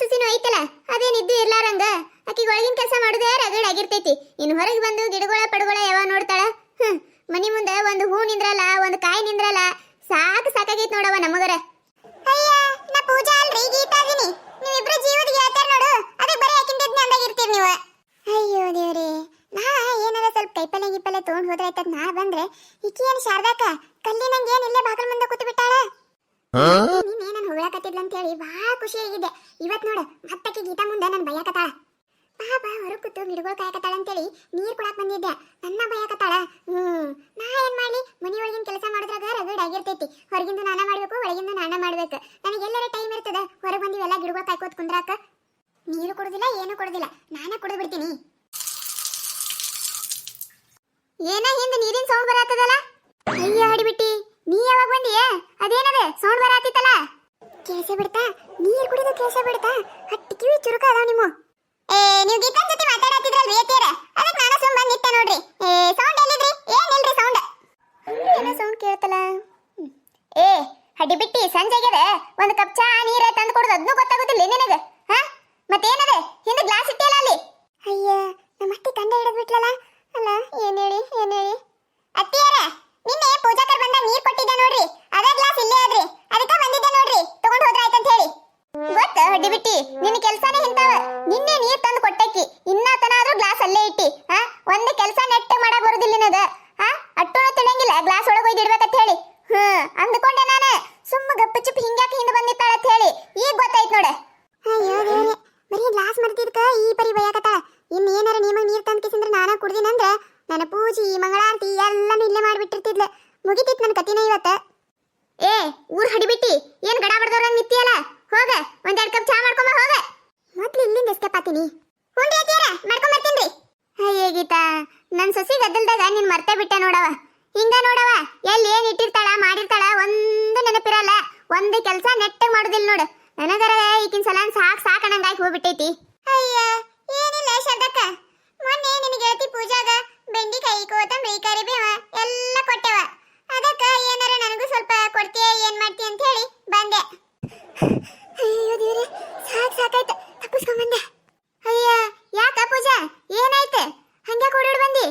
ಸಸಿನೂ ಐತಲ್ಲ? ಅದೇ ಇದ್ದು ಇರ್ಲಾರಂಗ. ಆಕಿಗೆ ಒಳಗಿನ ಕೆಲಸ ಮಾಡುದೇ ರಗಡ್ ಆಗಿರ್ತೈತಿ. ಇನ್ನು ಹೊರಗೆ ಬಂದು ಗಿಡಗಳ, ಪಡಗಳ ಯಾವ ನೋಡ್ತಾಳ? ಹ್ಮ್, ಮನಿ ಮುಂದೆ ಒಂದು ಹೂ ನಿಂದ್ರಲ್ಲ, ಒಂದು ಕಾಯಿ ನಿಂದ್ರಲ್ಲ, ಸಾಕು ಸಾಕಾಗೈತ್ ನೋಡವ ನಮಗರ ಅಯ್ಯ, ನಾ ಪೂಜಾ ಅಲ್ರಿ ಗೀತಾ ಅದೀನಿ ನೀವಿಬ್ರು ಜೀವದ ಗೆಳತಿಯರ್ ನೋಡು. ಅದಕ್ಕೆ ಬರೀ ಆಕಿನ ಅಂದಾಗಿರ್ತೀರಿ ನೀವು ಅಯ್ಯೋ ದೇವ್ರಿ ನಾ ಏನಾರ ಸ್ವಲ್ಪ ಕೈಪಲ್ಲೆ ಗಿಪ್ಪಲ್ಲೆ ತೊಗೊಂಡ್ ಹೋದ್ರೆ ಆಯ್ತದ ನಾ ಬಂದ್ರೆ ಈಕಿ ಏನ್ ಶಾರದಾಕ ಕಲ್ಲಿನಂಗೆ ಏನ್ ಇಲ್ಲೇ ಬಾಗಲ್ ಮುಂದೆ ಕೂತು ಬಿಟ್ಟಾಳ ನೀನೇ ನಾನು ಹೊಗಳಕತ್ತಿದ್ಲ ಅಂತ ಹೇಳಿ ಭಾಳ ಖುಷಿ ಆಗಿದ್ದೆ ಇವತ್ ನೋಡು ಮತ್ತಕ್ಕೆ ಗೀತಾ ಮುಂದೆ ನನ್ ಭಯಕತ್ತಾಳ ಪಾಪ ಹೊರಗ್ ಕೂತು ಗಿಡಗಳು ಅಂತೇಳಿ ನೀರ್ ಕೊಡಾಕ್ ಬಂದಿದ್ದೆ. ನನ್ನ ಭಯಕತಾಳ ಹ್ಮ್. ನಾ ಏನ್ ಮಾಡ್ಲಿ? ಮನಿ ಒಳಗಿನ ಕೆಲಸ ಮಾಡಿದ್ರಾಗ ರಗಡ್ ಆಗಿರ್ತೈತಿ. ಹೊರಗಿಂದ ನಾನ ಮಾಡ್ಬೇಕು, ಒಳಗಿಂದ ನಾನ ಮಾಡ್ಬೇಕು. ನನಗೆ ಎಲ್ಲರ ಟೈಮ್ ಇರ್ತದ. ಹೊರಗೆ ಬಂದಿವೆಲ್ಲ ಗಿಡಗಳು ಕಾಯ್ಕೋತ್ ಕುಂದ್ರಾಕ. ನೀರು ಕೊಡುದಿಲ್ಲ, ಏನು ಕೊಡುದಿಲ್ಲ. ನಾನೇ ಕುಡಿದು ಬಿಡ್ತೀನಿ. ಏನ ಹಿಂದ ನೀರಿನ ಸೌಂಡ್ ಬರತ್ತದಲ್ಲ ಅಯ್ಯ ಹಡಿಬಿಟ್ಟಿ ನೀ ಯಾವಾಗ ಬಂದಿಯೇ? ಅದೇನದ? ಸೌಂಡ್ ಬರತ್ತಿತ್ತಲ್ಲ ಕೇಸ ಬಿಡ್ತಾ? ನೀರ್ ಕುಡಿದು ಕೇಸ ಬಿಡ್ತಾ? ಹಟ್ಟಿ ಕಿವಿ ಚುರುಕ ಅದಾವ ನಿಮ್ಮ. ಏ, ನೀವು ಜೊತೆ ಮಾತಾಡತ್ತಿದ್ರಲ್ರಿ ಏತೀರ ಅದಕ್ಕೆ ನಾನು ಸುಮ್ ನೋಡ್ರಿ. ಏ ಸೌಂಡ್ ಎಲ್ಲಿದ್ರಿ? ಏನಿಲ್ರಿ ಸೌಂಡ್ ಏನೋ ಸೌಂಡ್. ಏ ಹಡಿಬಿಟ್ಟಿ ಸಂಜೆಗೆದ ಒಂದು ಕಪ್ ಚಾ, ನೀರ ತಂದು ಗೊತ್ತಾಗೋದಿಲ್ಲ ನಿನಗೆ. ಹಾ? ಮತ್ತೇನದ? ಹಿಂದೆ ಗ್ಲಾಸ್ ಇಟ್ಟಿಯಲ್ಲ ಅಲ್ಲಿ? ಅಯ್ಯ, ನಮ್ಮ ಅತ್ತಿ ಕಂಡ ಹಿಡಿದು ಅಲ್ಲ, ಏನ್ ಹೇಳಿ ಏನ್ ಹೇಳಿ? ಅತ್ತಿಯಾರ, ನಿನ್ನೆ ಪೂಜಾಕರ್ ಬಂದ ನೀರ್ ಕೊಟ್ಟಿದ್ದೆ ನೋಡ್ರಿ ಅದೇ ಗ್ಲಾಸ್ ಇಲ್ಲೇ ಅದ್ರಿ ಅದಕ್ಕೆ ಬಂದಿದ್ದೆ ನೋಡ್ರಿ ತಗೊಂಡ್ ಹೋದ್ರ ಆಯ್ತಂತ ಹೇಳಿ ಗೊತ್ತ ಹಡ್ಡಿಬಿಟ್ಟಿ ನಿನ್ನ ಕೆಲ್ಸಾನೇ ಇಂತಾವ ನಿನ್ನೆ ನೀರ್ ತಂದು ಕೊಟ್ಟಕ್ಕಿ ಇನ್ನ ತನಾದ್ರೂ ಗ್ಲಾಸ್ ಅಲ್ಲೇ ಇಟ್ಟಿ ಹಾ ಒಂದ್ ಕೆಲ್ಸ ನೆಟ್ಟ ಮಾಡಕ್ ಬರುದಿಲ್ಲ ನಿನಗ ಹಾ ಅಟ್ಟುನು ತಿಳಿಯಂಗಿಲ್ಲ ಗ್ಲಾಸ್ ಒಳಗೆ ಒಯ್ದು ಇಡ್ಬೇಕಂತ ಹೇಳಿ ಹ್ಮ್ ಅಂದ್ಕೊಂಡೆ ನಾನು ಸುಮ್ಮ ಹಿಂಗ್ಯಾಕ ಹಿಂದೆ ಬಂದಿತ್ತಾಳ ಅಂತ ಹೇಳಿ ಈಗ ಗೊತ್ತಾಯ್ತು ನೋಡ. ಅಯ್ಯೋ ದೇವ್ರೆ ಬರೀ ಗ್ಲಾಸ್ ಮರ್ತಿದ್ಕ ಈ ಪರಿ ಬಯಕತ್ತಾಳ. ಇನ್ ಏನಾರ ನಿಮಗ್ ನೀರ್ ತಂದ್ ಕಿಸಿಂದ್ರ ನಾನ ಕುಡ್ದಿನಂದ್ರ ನನ್ನ ಪೂಜಿ ಮಂಗಳಾರತಿ ಎಲ್ಲಾನು ಇಲ್ಲೇ ಮಾಡಿಬಿಟ್ಟಿರ್ತಿದ್ಲೆ. ಮುಗಿತಿತ್ತು ನನ್ನ ಕತಿನ ಇವತ್ತ. ಏ ಊರ್ ಹಡಿಬಿಟ್ಟಿ ಏನ್ ಗಡ ಬಡ್ದವ್ರಂಗ್ ನಿತ್ತಿಯಲ್ಲ ಹೋಗ ಒಂದೆರಡು ಕಪ್ ಚಾ ಮಾಡ್ಕೊಂಬ ಹೋಗ. ಮೊದ್ಲು ಇಲ್ಲಿಂದ ಎಸ್ಕೇಪ್ ಆತೀನಿ ಹುಂಡಿ ಹಾಕ್ಯಾರ ಮಾಡ್ಕೊಂಡ್ ಬರ್ತೀನ್ರಿ ಅಯ್ಯೇ ಗೀತಾ ನನ್ ಸೊಸಿ ಗದ್ದಲ್ದಾಗ ನಿನ್ ಮರ್ತೇ ಬಿಟ್ಟೆ ನೋಡವ ಹಿಂಗ ನೋಡವ ಎಲ್ಲಿ ಏನ್ ಇಟ್ಟಿರ್ತಾಳ ಮಾಡಿರ್ತಾಳ ಒಂದು ನೆನಪಿರಲ್ಲ ಒಂದು ಕೆಲಸ ನೆಟ್ಟಗೆ ಮಾಡೋದಿಲ್ಲ ನೋಡು. ನನಗರ ಈಗಿನ ಸಲ ಸಾಕ್ ಸಾಕಣಂಗಾಗಿ ಹೋಗ್ಬಿಟ್ಟೈತಿ ಅಯ್ಯ ಏನಿಲ್ಲ ಶಬ್ದಕ್ಕ ಮೊನ್ನೆ ನಿನ್ನ ಗೆಳತಿ ಪೂಜಾಗ ಬೆಂಡಿಕಾಯಿ ಕೊತ್ತಂಬರಿ ಕರಿಬೇವ ಎಲ್ಲ ಕೊಟ್ಟೆವ ಅದಕ್ಕ ಏನಾರ ನನಗೂ ಸ್ವಲ್ಪ ಕೊಡ್ತೀಯ ಏನ್ ಮಾಡ್ತೀಯ ಅಂತ ಹೇಳಿ ಬಂದೆ ಅಯ್ಯೋ ದೇವ್ರೆ ಸಾಕ್ ಸಾಕಾಯ್ತು ತಪ್ಪಿಸ್ಕೊಂಬಂದೆ ಅಯ್ಯ ಯಾಕ ಪೂಜಾ ಏನಾಯ್ತು ಹಂಗೆ ಕೂಡಿಡ್ ಬಂದಿ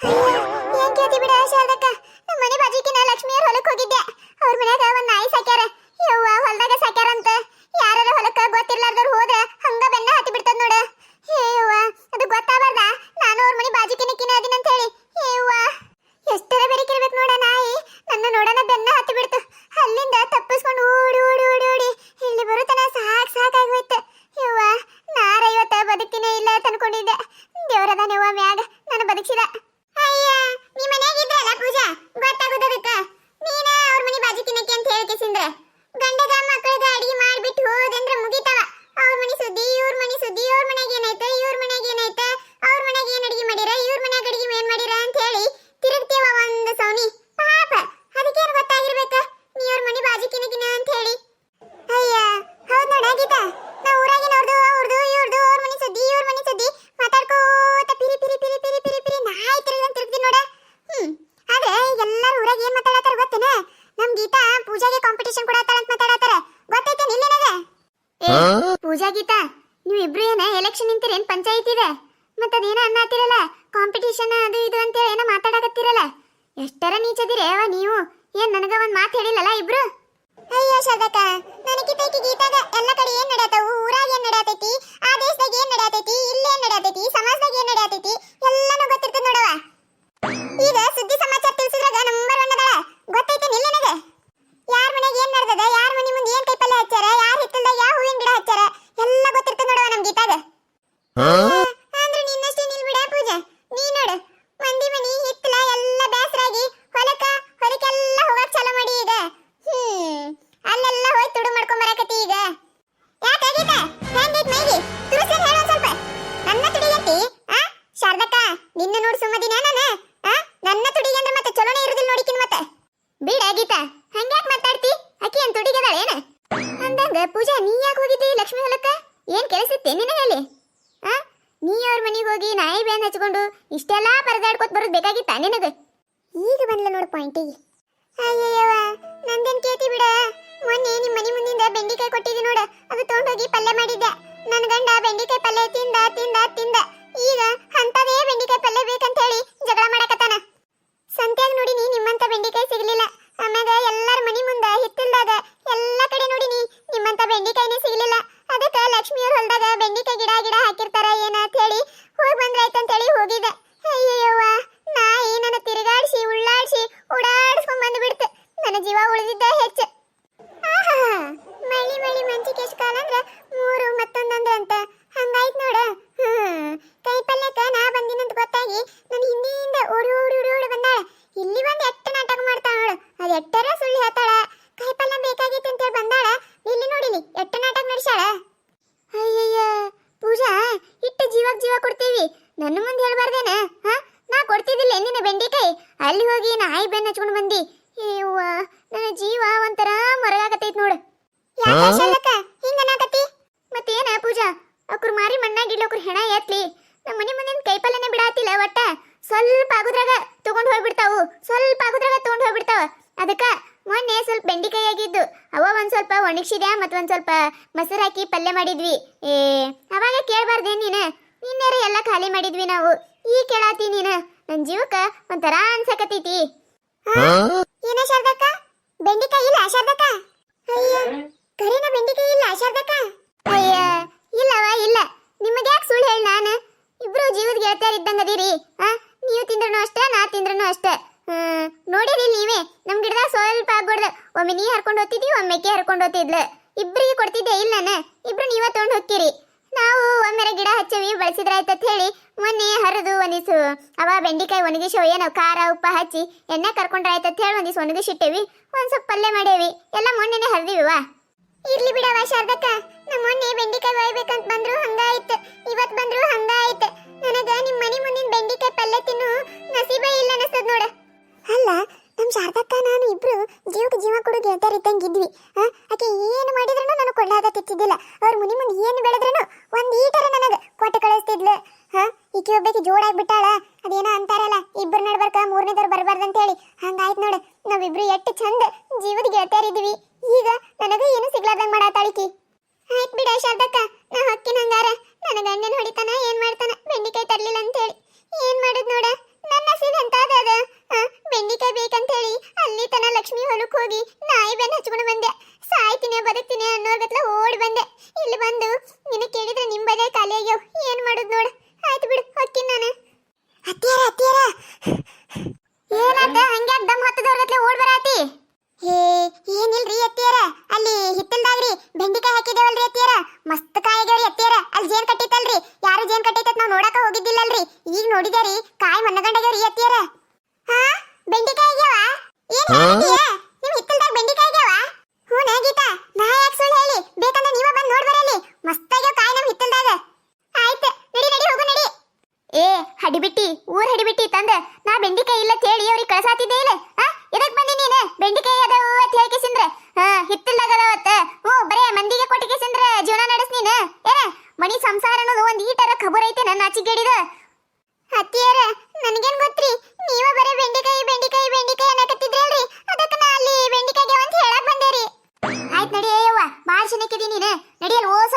ಅಯ್ಯ, ಏನ್ ಕೇಳ್ತಿ ಬಿಡ ಶಾರದಕ್ಕ ನಮ್ಮ ಮನೆ ಬಾಜುಕಿನ ಲಕ್ಷ್ಮಿಯರ್ ಹೊಲಕ್ ಹೋಗಿದ್ದೆ ಅವ್ರ ಮನ್ಯಾಗ ಒಂದ್ ನಾಯಿ ಸಾಕ್ಯಾರ ಯವ್ವ ಹೊಲ್ದಾಗ ಸಾಕ್ಯಾರಂತ ಯಾರ ಹೊಲಕ್ಕ ಗೊತ್ತಿರ್ಲಾರ್ದವ್ರು ಹೋದ್ರ ಹಂಗ ಬೆನ್ನ ಹತ್ತಿ ಬಿಡ್ತದ ನೋಡ ಯವ್ವ ಅದು ಗೊತ್ತಾಗಬಾರ್ದ ನಾನು ಅವ್ರ ಮನೆ ಬಾಜುಕಿನ ಕಿನ ಅದಿನ ಅಂತ ಹೇಳಿ ಯವ್ವ ಎಷ್ಟರ ಬೆರಕಿರ್ಬೇಕು ನೋಡ ನಾಯಿ ನನ್ನ ನೋಡನ ಬೆನ್ನ ಹತ್ತಿ ಬಿಡ್ತು ಅಲ್ಲಿಂದ ತಪ್ಪಿಸ್ಕೊಂಡು ಓಡಿ ಓಡಿ ಓಡಿ ಓಡಿ ಇಲ್ಲಿ ಬರುತ್ತನ ಸಾಕ್ ಸಾಕಾಗಿ ಹೋಯ್ತು ಯವ್ವ ನಾರ ಇವತ್ತ ಬದುಕಿನೇ ಇಲ್ಲ ಅನ್ಕೊಂಡಿದ್ದೆ ದೇವರದನೆವ್ವ ಮ್ಯಾಗ ನನ್ನ ಬದುಕಿಸಿದ ಅಯ್ಯ ನೀ ಮನ್ಯಾಗಿದ್ರಲ್ಲ ಪೂಜಾ ಗೊತ್ತಾಗುದದಕ್ಕ ನೀನ ಅವ್ರ ಮನಿ ಬಾಜು ತಿನ್ನಕ್ಕೆ ಅಂತ ಹೇಳಿ ಕೇಸಿಂದ್ರ ಗಂಡಗ ಮಕ್ಕಳಗ ಅಡಿಗೆ ಮಾಡ್ಬಿಟ್ಟು ಹೋದಂದ್ರ ಮುಗಿತಾವ ಅವ್ರ ಮನಿ ಸುದ್ದಿ ಇವ್ರ ಮನಿ ಸುದ್ದಿ ಇವ್ರ ಮನ್ಯಾಗ ಏನಾಯ್ತ ಇವ್ರ ಮನ್ಯಾಗ ಏನಾಯ್ತ ಅವ್ರ ಮನ್ಯಾಗ ಏನ್ ಅಡಿಗೆ ಮಾಡಿರ ಇವ್ರ ಮನ್ಯಾಗ ಅಡಿಗೆ ಏನ್ ಮಾಡಿರ ಅಂತ ಹೇಳಿ ತಿರುಗ್ತೀವ ಒಂದ್ ಸೌನಿ ಪಾಪ ಅದಕ್ಕೇನು ಗೊತ್ತಾಗಿರ್ಬೇಕ ನೀ ಅವ್ರ ಮನಿ ಬಾಜು ಕಿನಕಿನ ಅಂತ ಹೇಳಿ ಅಯ್ಯ ಹೌದ್ ನೋಡ ಗೀತಾ ನಾ ಊರಾಗಿನವ್ರದು ಅವ್ರದು ಇವ್ರದು ಅವ್ರ ಮನಿ ಸುದ್ದಿ ಇವ್ರ ಮನಿ ಸುದ್ದಿ ಮಾತಾಡ್ಕೋತ ಪಿರಿ ಪಿರಿ ಪಿರಿ ಪಿರಿ ಪಿರಿ ಪಿರಿ ನಾಯಿ ತಿರುಗಂತ ತಿರುಗ್ತೀನಿ ನೋಡ ಹ್ಮ್ ಆದ್ರೆ ಎಲ್ಲಾರು ಊರಾಗ ಏನ್ ಮಾತಾಡತ್ತಾರ ಗೊತ್ತೇನ ನಮ್ ಗೀತಾ ಪೂಜಾಗೆ ಕಾಂಪಿಟೇಷನ್ ಕೊಡತ್ತಾಳ ಅಂತ ಮಾತಾಡತ್ತಾರ ಗೊತ್ತೈತೆ ನಿನ್ನಗ ಪೂಜಾ ಗೀತಾ ನೀವು ಇಬ್ರು ಏನ ಎಲೆಕ್ಷನ್ ನಿಂತಿರೇನ್ ಪಂಚಾಯತ್ ಇದೆ? ಮತ್ತ ಅದೇನ ಅನ್ನತ್ತಿರಲ್ಲ ಕಾಂಪಿಟೇಷನ್ ಅದು ಇದು ಅಂತ ಹೇಳಿ ಏನೋ ಮಾತಾಡಕತ್ತಿರಲ್ಲ? ಎಷ್ಟರ ನೀಚದಿರಿ ಅವ ನೀವು? ಏನ್ ನನಗ ಒಂದ್ ಮಾತು ಹೇಳಿಲ್ಲಲ್ಲ ಇಬ್ರು? ಅಯ್ಯೋ ಶದಕ ನನಗಿತೈತಿ ಗೀತಾಗ ಎಲ್ಲ ಕಡೆ ಏನ್ ನಡೆಯತವು ಊರಾಗ ಏನ್ ನಡೆಯತೈತಿ ಆ ದೇಶದಾಗ ಏನ್ ನಡೆಯತೈತಿ ಇಲ್ಲಿ ಏನ್ ನಡೆಯತೈತಿ ಸಮಾಜದಾಗ ಏನ್ ನಡೆಯತೈತಿ ಎಲ್ಲಾನು ಗೊತ್ತಿರ್ತದ ನೋಡವ ಈಗ ಸುದ್ದಿ ಸಮಾಚಾರ ತಿಳಿಸಿದ್ರಾಗ ನಂಬರ್ ಒನ್ ಅದಾಳ ಗೊತ್ತೈತೆ ನಿಲ್ಲ ನನಗ ಯಾರ ಮನೆಗೆ ಏನ್ ನಡೆದದ ಯಾರ ಮನೆ ಮುಂದೆ ಏನ್ ಕೈಪಲ್ಲೆ ಹಚ್ಚಾರ ಯಾರ ಹಿತ್ತಲ್ದಾಗ ಯಾವ ಹೂವಿನ ಗಿಡ ಹಚ್ಚಾರ ಎಲ್ಲ ಗೊತ್ತಿರ್ತದ ನೋಡವ ನಮ್ ಗೀತಾಗ ಅಂದ್ರೆ ಬ್ಯಾನ್ ಹಚ್ಕೊಂಡು ಇಷ್ಟೆಲ್ಲ ಪರದಾಡ್ಕೊತ ಬರೋದು ಬೇಕಾಗಿತ್ತ ನಿನಗೆ? ಈಗ ಬಂದ್ಲ ನೋಡು ಪಾಯಿಂಟಿಗೆ ಅಯ್ಯಯ್ಯವ ನಂದೇನ್ ಕೇತಿ ಬಿಡ. ಮೊನ್ನೆ ನಿಮ್ಮ ಮನೆ ಮುಂದಿಂದ ಬೆಂಡಿ ಬೆಂಡಿಕಾಯಿ ಕೊಟ್ಟಿದ್ದಿ ನೋಡ, ಅದು ತಗೊಂಡೋಗಿ ಪಲ್ಯ ಮಾಡಿದ್ದೆ. ನನ್ನ ಗಂಡ ಬೆಂಡಿಕಾಯಿ ಪಲ್ಯ ತಿಂದ ತಿಂದ ತಿಂದ. ಈಗ ಅಂತದೇ ಬೆಂಡಿಕಾಯಿ ಪಲ್ಯ ಬೇಕಂತ ಹೇಳಿ ಜಗಳ ಮಾಡಕತ್ತಾನ ಸಂತ್ಯಾಗ ನೋಡಿನಿ ನಿಮ್ಮಂತ ಬೆಂಡಿಕಾಯಿ ಸಿಗ್ಲಿಲ್ಲ ಆಮ್ಯಾಗ ಎಲ್ಲಾರ ಮನಿ ಮುಂದ ಹಿತ್ತಲ್ದಾಗ ಎಲ್ಲಾ ಕಡೆ ನೋಡಿನಿ ನಿಮ್ಮಂತ ಬೆಂಡಿಕಾಯಿನೇ ಸಿಗ್ಲಿಲ್ಲ ಅದಕ್ಕ ಲಕ್ಷ್ಮಿ ಅವ್ರ ಹೊಲ್ದಾಗ ಬೆಂಡಿಕಾಯಿ ಗಿಡ ಗಿಡ ಹಾಕಿರ್ತಾರ ಏನ ಅಂತ ಹೇಳಿ ಹೋಗಿ ಬಂದ್ರಾಯ್ತಂತ ಹೇಳಿ ಹೋಗಿದ್ದೆ ಅಯ್ಯಯ್ಯವ್ವ ನಾಯಿ ನನ್ನ ತಿರುಗಾಡ್ಸಿ ಉಳ್ಳಾಡ್ಸಿ ಓಡಾಡ್ಸ್ಕೊಂಡ್ ಬಂದ್ಬಿಡ್ತು ನನ್ನ ಜೀವ ಉಳಿದಿದ್ದ ಹೆಚ್ಚು. ಮಳಿ ಮಳಿ ಮಂಚಿಗೆ ಎಷ್ಟು ಕಾಲ ಅಂದ್ರ ಮೂರು ಮತ್ತೊಂದೊಂದು ಅಂತ. ಹಂಗಾಯ್ತು ನೋಡ. ಕೈ ಪಲ್ಯಕ್ಕ ನಾ ಬಂದಿನಂತ ಗೊತ್ತಾಗಿ ನನ್ನ ಹಿಂದಿಯಿಂದ ಓಡಿ ಓಡಿ ಓಡಿ ಓಡಿ ಬಂದಾಳ. ಇಲ್ಲಿ ಬಂದು ಎಟ್ಟ ನಾಟಕ ಮಾಡ್ತಾಳ ನೋಡು. ಅದು ಎಟ್ಟರ ಸುಳ್ಳು ಹೇಳ್ತಾಳ. ಕೈ ಪಲ್ಯ ಬೇಕಾಗಿತ್ತು ಅಂತೇಳಿ ಬಂದಾಳ. ಇಲ್ಲಿ ನೋಡಿಲಿ ಎಟ್ಟ ನಾಟಕ ನಡೆಸಾಳ ಅಯ್ಯಯ್ಯ, ಪೂಜಾ, ಇಟ್ಟು ಜೀವಕ್ ಜೀವ ಕೊಡ್ತೀವಿ. ನನ್ನ ಮುಂದೆ ಹೇಳ್ಬಾರ್ದೇನ? ಹಾ? ನಾ ಕೊಡ್ತಿದ್ದಿಲ್ಲ ನಿನ್ನ ಬೆಂಡಿಕಾಯಿ. ಅಲ್ಲಿ ಹೋಗಿ ನಾಯಿ ಬೆನ್ನ ಹಚ್ಕೊಂಡು ಬಂದಿ? ಅಯ್ಯವ್ವ ನನ್ನ ಜೀವ ಒಂಥರ ಮರಗಾಕತೈತ್ ನೋಡು. ಯಾಕ ಶಾಲಕ ಹಿಂಗ ನಾಕತಿ ಮತ್ತೇನ ಪೂಜಾ? ಅಕ್ರು ಮಾರಿ ಮಣ್ಣಾಗ ಅಕ್ರು ಹೆಣ ಎತ್ಲಿ. ನಮ್ಮ ಮನೆ ಮುಂದಿನ ಕೈಪಲ್ಯನೇ ಬಿಡಾತಿಲ್ಲ ಒಟ್ಟ. ಸ್ವಲ್ಪ ಆಗುದ್ರಾಗ ತಗೊಂಡ್ ಹೋಗ್ಬಿಡ್ತಾವು. ಸ್ವಲ್ಪ ಆಗುದ್ರಾಗ ತಗೊಂಡ್ ಹೋಗ್ಬಿಡ್ತಾವ. ಅದಕ್ಕ ಮೊನ್ನೆ ಸ್ವಲ್ಪ ಬೆಂಡಿಕಾಯಿ ಆಗಿದ್ದು. ಅವ ಒಂದ್ ಸ್ವಲ್ಪ ಒಣಗಿಸಿದ್ಯಾ ಮತ್ ಒಂದ್ ಸ್ವಲ್ಪ ಮೊಸರು ಹಾಕಿ ಪಲ್ಯ ಮಾಡಿದ್ವಿ. ಏ ಅವಾಗ ಕೇಳಬಾರ್ದೆ ನೀನು. ನಿನ್ನೆರ ಎಲ್ಲ ಖಾಲಿ ಮಾಡಿದ್ವಿ ನಾವು. ಈ ಕೇಳಾತಿ ನೀನು. ನನ್ನ ಜೀವಕ್ಕ ಒಂಥರ ಅನ್ಸಕತೈತಿ ಏನ ಶಾರದಕ್ಕ? ಬೆಂಡಿಕಾಯಿ ಇಲ್ಲ ಶಾರದಕ್ಕ? ಅಯ್ಯ, ಕರಿನ ಬೆಂಡಿಕಾಯಿ ಇಲ್ಲ ಶಾರದಕ್ಕ? ಅಯ್ಯ ಇಲ್ಲವ ಇಲ್ಲ. ನಿಮಗೆ ಯಾಕೆ ಸುಳ್ಳು ಹೇಳಿ ನಾನು? ಇಬ್ರು ಜೀವದ ಗೆಳತಿಯರ್ ಇದ್ದಂಗ ಅದೀರಿ, ಆ? ನೀವು ತಿಂದ್ರೂ ಅಷ್ಟೇ, ನಾ ತಿಂದ್ರೂ ಅಷ್ಟೇ. ನೋಡಿರಿ ನೀವೇ, ನಮ್ ಗಿಡದಾಗ ಸ್ವಲ್ಪ ಆಗ್ಬಿಡ್ದು. ಒಮ್ಮೆ ನೀ ಹರ್ಕೊಂಡು ಹೋಗ್ತಿದ್ವಿ ಒಮ್ಮೆ ಮೆಕ್ಕೆ ಹರ್ಕೊಂಡು ಹೋಗ್ತಿದ್ಲು ಇಬ್ರಿಗೆ ಕೊಡ್ತಿದ್ದೆ ಇಲ್ಲ ನಾನು ಇಬ್ರು ನೀವ ತಗೊಂಡ್ ಹೋಗ್ತೀರಿ ನಾವು ಒಮ್ಮೆರೆ ಗಿಡ ಹಚ್ಚವಿ ಬಳಸಿದ್ರಾಯ್ತು ಅಂತ ಹೇಳಿ, ಮೊನ್ನೆ ಹರಿದು ಒಂದಿಸು. ಅವ ಬೆಂಡಿಕಾಯಿ ಒಣಗಿಸೋ, ಏನೋ ಖಾರ ಉಪ್ಪ ಹಚ್ಚಿ, ಎಣ್ಣೆ ಕರ್ಕೊಂಡ್ರಾಯ್ತು ಅಂತ ಹೇಳಿ ಒಂದಿಸು ಒಣಗಿಸಿಟ್ಟೇವಿ. ಒಂದ್ ಸ್ವಲ್ಪ ಪಲ್ಯ ಮಾಡೇವಿ. ಎಲ್ಲ ಮೊನ್ನೆನೆ ವಾ. ಇರ್ಲಿ ಬಿಡವ ಶಾರದಕ್ಕ ನಮ್ಮ ಮೊನ್ನೆ ಬೆಂಡಿಕಾಯಿ ಒಯ್ಬೇಕಂತ ಬಂದ್ರು ಹಂಗಾಯ್ತು. ಇವತ್ ಬಂದ್ರು ಹಂಗಾಯ್ತು. ನನಗ ನಿಮ್ಮ ಮನಿ ಮುಂದಿನ ಬೆಂಡಿಕಾಯಿ ಪಲ್ಯ ಬರಬಾರ್ದಂತ ಹೇಳಿ ಹಂಗಾಯ್ತು ನೋಡು, ನಾವಿಬ್ರು ಎಷ್ಟು ಚಂದ ಜೀವದ ಗೆಳತಿಯರಿದ್ದೀವಿ. ಈಗ ನನಗ ಏನು ಸಿಗ್ಲಾರ್ದಂಗ ಮಾಡಾತಾಳಿಕಿ ಆಯ್ತು ಬಿಡ ಶಾರದಕ್ಕ, ನಾ ಹಕ್ಕಿನ ಹಂಗಾರ. ನನ್ನ ಗಂಡನ ಹೊಡಿತಾನ, ಏನ್ ಮಾಡ್ತಾನ? ಬೆಂಡಿಕಾಯಿ ತರ್ಲಿಲ್ಲ ಅಂತ ಹೇಳಿ ಏನ್ ಮಾಡುದ್ ನೋಡ? ನನ್ನ ಹಸಿದ ಎಂತಾದ ಅದ? ಬೆಂಡಿಕಾಯಿ ಬೇಕಂತ ಹೇಳಿ ಅಲ್ಲಿ ತನ ಲಕ್ಷ್ಮಿ ಹೊಲಕ್ ಹೋಗಿ ನಾಯಿ ಬೆನ್ನ ಹಚ್ಕೊಂಡು ಬಂದೆ. ಸಾಯ್ತೀನಿ, ಬದುಕ್ತೀನಿ ಅನ್ನೋರ್ಗತ್ಲ ಓಡಿ ಬಂದೆ. ಇಲ್ಲಿ ಬಂದು ನಿನ್ನ ಕೇಳಿದ್ರೆ ನಿಂಬದೇ ಖಾಲಿ ಆಗ್ಯಾವ. ಏನ್ ಮಾಡುದ್ ನೋಡ? ಆಯ್ತು ಬಿಡು, ಹೊಕ್ಕಿನ ನಾನು. ಅತ್ತಿಯಾರ ಅತ್ತಿಯಾರ. ಏನಾತ ಹಂಗೆ ದಮ್ ಹತ್ತದವ್ರಗತ್ಲೆ ಓಡ್ ಬರಾತಿ? ಏ ಏನಿಲ್ರಿ ಅತ್ತಿಯರ ಅಲ್ಲಿ ಹಿತ್ತಲ್ದಾಗ್ರಿ ಬೆಂಡಿಕಾಯಿ ಹಾಕಿದೇವಲ್ರಿ ಅತ್ತಿಯರ ಮಸ್ತ್ ಕಾಯಿಗವ್ರಿ ಅತ್ತಿಯರ ಅಲ್ಲಿ ಜೇನ್ ಕಟ್ಟಿತ್ತಲ್ರಿ ಯಾರು ಜೇನ್ ಕಟ್ಟಿತ್ತ ನಾವ್ ನೋಡಕ ಹೋಗಿದ್ದಿಲ್ಲಲ್ರಿ ಈಗ ನೋಡಿದೇರಿ ಕಾಯಿ ಮನ್ನಗಂಡಾಗ್ಯಾವ್ರಿ ಅತ್ತಿಯರ ಹಾ ಬೆಂಡಿಕಾಯಿ ಆಗ್ಯಾವ ಏನ್ ಹೇಳ್ತೀಯ ನಿಮ್ ಹಿತ್ತಲ್ದಾಗ ಬೆಂಡಿಕಾಯಿ ಆಗ್ಯಾವ ಹೂನ ಗೀತಾ ನಾ ಯಾಕೆ ಸುಳ್ಳು ಹೇಳಿ ಬೇಕಂದ್ರೆ ನೀವ ಬಂದ್ ನೋಡ್ ಬರಲಿ ಮಸ್ತ್ ಆಗ್ಯಾವ ಕಾಯಿ ನಮ್ ಹಿತ್ತಲ್ದಾಗ ಆಯ್ತು ನಡಿ ನಡಿ ಹೋಗು ನಡಿ ಏ ಹಡಿಬಿಟ್ಟಿ ಊರ್ ಹಡಿಬಿಟ್ಟಿ ತಂದ ನಾ ಬೆಂಡಿಕಾಯಿ ಇಲ್ಲ ಅಂತ ಹೇಳಿ ಅವ್ರಿಗೆ ಕಳ್ಸಾತಿದ್ದೆ ಇಲ್ಲ ಆ ಎದಕ್ ಬಂದಿ ನೀನು ಬೆಂಡಿಕಾಯಿ ಅದಾವು ಅಂತ ಹೇಳ್ಕೇಸಿಂದ್ರ ಹಾ ಹಿತ್ತಲ್ದಾಗ ಅದಾವತ್ತ ಹ್ಞೂ ಬರೇ ಮಂದಿಗೆ ಕೊಟ್ಟಿಗೆಸಿಂದ್ರ ಜೀವನ ನಡೆಸ್ ನೀನು ಏನ ಮನಿ ಸಂಸಾರ ಒಂದ್ ಈಟರ ಖಬರ್ ಐತೆ ನನ್ನ ಆಚಿಗೇಡಿದ ಅತ್ತಿಯರ, ನನಗೇನ್ ಗೊತ್ತ್ರಿ? ನೀವ ಬರೇ ಬೆಂಡಿಕಾಯಿ ಬೆಂಡಿಕಾಯಿ ಬೆಂಡಿಕಾಯಿ ಅನ್ನಕತ್ತಿದ್ರಲ್ರಿ ಅದಕ್ಕ ನಾ ಅಲ್ಲಿ ಬೆಂಡಿಕಾಯಿಗೆ ಅಂತ ಹೇಳಕ್ ಬಂದೇರಿ ಆಯ್ತ್ ನಡಿ ಅಯ್ಯವ್ವ, ಬಾಳ್ ಶನಕ್ಕಿದಿ ನೀನು. ನಡಿಯಲ್ ಓಸ